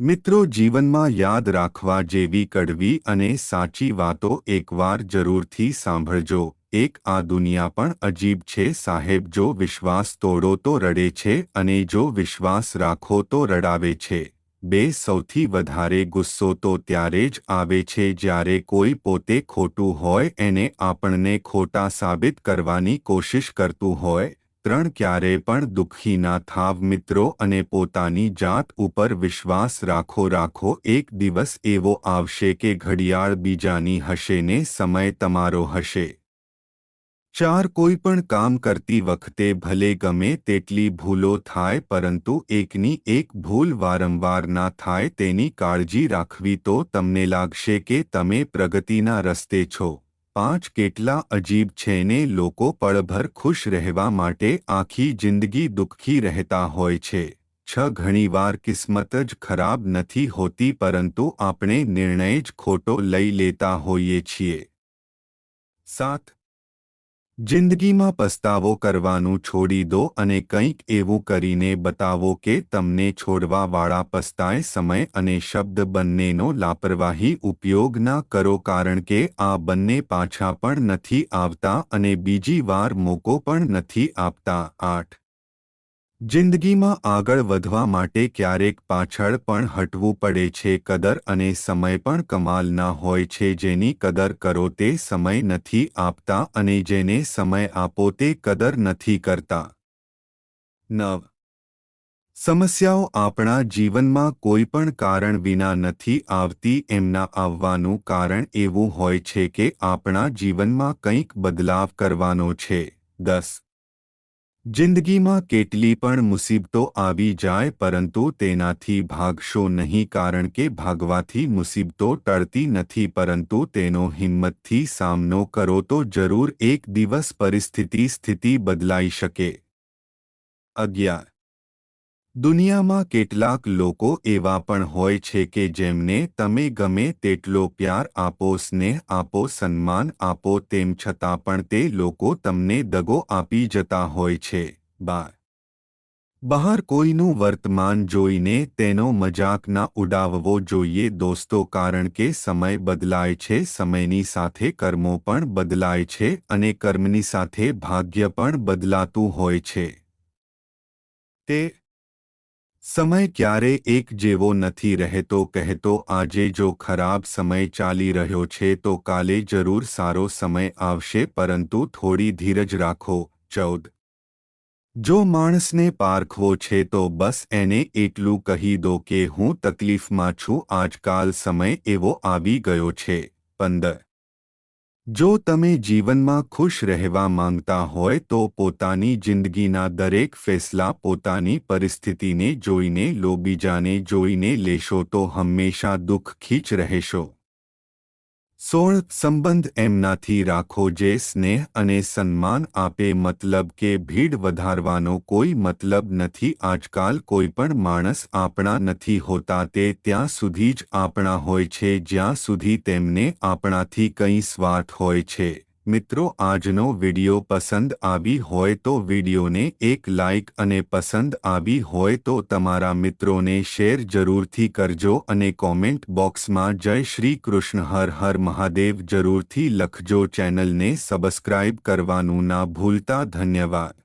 મિત્રો જીવનમાં યાદ રાખવા જેવી કડવી અને સાચી વાતો એકવાર જરૂરથી સાંભળજો. એક, આ દુનિયા પણ અજીબ છે સાહેબ, જો વિશ્વાસ તોડો તો રડે છે અને જો વિશ્વાસ રાખો તો રડાવે છે. બે, સૌથી વધારે ગુસ્સો તો ત્યારે જ આવે છે જ્યારે કોઈ પોતે ખોટું હોય, એને આપણને ખોટા સાબિત કરવાની કોશિશ કરતું હોય. ત્રણ ક્યારે પણ દુઃખી ના થાવ મિત્રો અને પોતાની જાત ઉપર વિશ્વાસ રાખો રાખો, એક દિવસ એવો આવશે કે ઘડિયાળ બીજાની હશે ને સમય તમારો હશે. ચાર કોઈ પણ કામ કરતી વખતે ભલે ગમે તેટલી ભૂલો થાય પરંતુ એકની એક ભૂલ વારંવાર ના થાય તેની કાળજી રાખવી તો તમને લાગશે કે તમે પ્રગતિના રસ્તે છો. પાંચ કેટલા અજીબ છે ને લોકો પળભર ખુશ રહેવા માટે આખી જિંદગી દુઃખી રહેતા હોય છે. છ ઘણીવાર કિસ્મત જ ખરાબ નથી હોતી પરંતુ આપણે નિર્ણય જ ખોટો લઈ લેતા હોઈએ છીએ. સાત જિંદગીમાં પસ્તાવો કરવાનું છોડી દો અને કંઈક એવું કરીને બતાવો કે તમને છોડવાવાળા પસ્તાય સમય અને શબ્દ બંનેનો લાપરવાહી ઉપયોગ ના કરો કારણ કે આ બંને પાછા પણ નથી આવતા અને બીજી વાર મોકો પણ નથી આપતા. આઠ જિંદગીમાં આગળ વધવા માટે ક્યારેક પાછળ પણ હટવું પડે છે, કદર અને સમય પણ કમાલના હોય છે, જેની કદર કરો તે સમય નથી આપતા અને જેને સમય આપો તે કદર નથી કરતા. નવ. સમસ્યાઓ આપણા જીવનમાં કોઈ પણ કારણ વિના નથી આવતી, એમના આવવાનું કારણ એવું હોય છે કે આપણા જીવનમાં કંઈક બદલાવ કરવાનો છે. દસ. જિંદગીમાં કેટલી પણ મુસીબતો આવી જાય પરંતુ તેનાથી ભાગશો નહીં કારણ કે ભાગવાથી મુસીબતો ટળતી નથી પરંતુ તેનો હિંમતથી સામનો કરો તો જરૂર એક દિવસ પરિસ્થિતિ સ્થિતિ બદલાઈ શકે. અગિયાર દુનિયામાં કેટલાક લોકો એવા પણ હોય છે કે જેમને તમે ગમે તેટલો પ્યાર આપો, સ્નેહ આપો, સન્માન આપો, તેમ છતાં પણ તે લોકો તમને દગો આપી જતા હોય છે. બાર. બહાર કોઈનું વર્તમાન જોઈને તેનો મજાક ના ઉડાવવો જોઈએ દોસ્તો, કારણ કે સમય બદલાય છે, સમયની સાથે કર્મો પણ બદલાય છે અને કર્મની સાથે ભાગ્ય પણ બદલાતું હોય છે. તે સમય ક્યારે એક જેવો નથી રહેતો કહેતો, આજે જો ખરાબ સમય ચાલી રહ્યો છે, તો કાલે જરૂર સારો સમય આવશે, પરંતુ થોડી ધીરજ રાખો. ચૌદ. જો માણસને પારખવો છે, તો બસ એને એટલું કહી દો કે, હું તકલીફમાં છું, આજકાલ સમય એવો આવી ગયો છે. પંદર. જો તમે જીવનમાં ખુશ રહેવા માંગતા હોય તો પોતાની જિંદગીના દરેક ફેસલા પોતાની પરિસ્થિતિને જોઈને લો બીજાને જોઈને લેશો તો હંમેશા દુઃખ ખીચ રહેશો. સોળ સંબંધ એમનાથી રાખો જે સ્નેહ અને સન્માન આપે મતલબ કે ભીડ વધારવાનો કોઈ મતલબ નથી. આજકાલ કોઈ પણ માણસ આપણા નથી હોતા તે ત્યાં સુધી જ આપણા હોય છે જ્યાં સુધી તેમને આપણાથી કંઈ સ્વાર્થ હોય છે. મિત્રો, આજનો વિડિયો પસંદ આવી હોય તો વિડિયોને એક લાઇક અને પસંદ આવી હોય તો તમારા મિત્રોને શેર જરૂરથી કરજો અને કોમેન્ટ બોક્સમાં જય શ્રી કૃષ્ણ, હર હર મહાદેવ જરૂરથી લખજો ચેનલને સબસ્ક્રાઇબ કરવાનું ના ભૂલતા. ધન્યવાદ.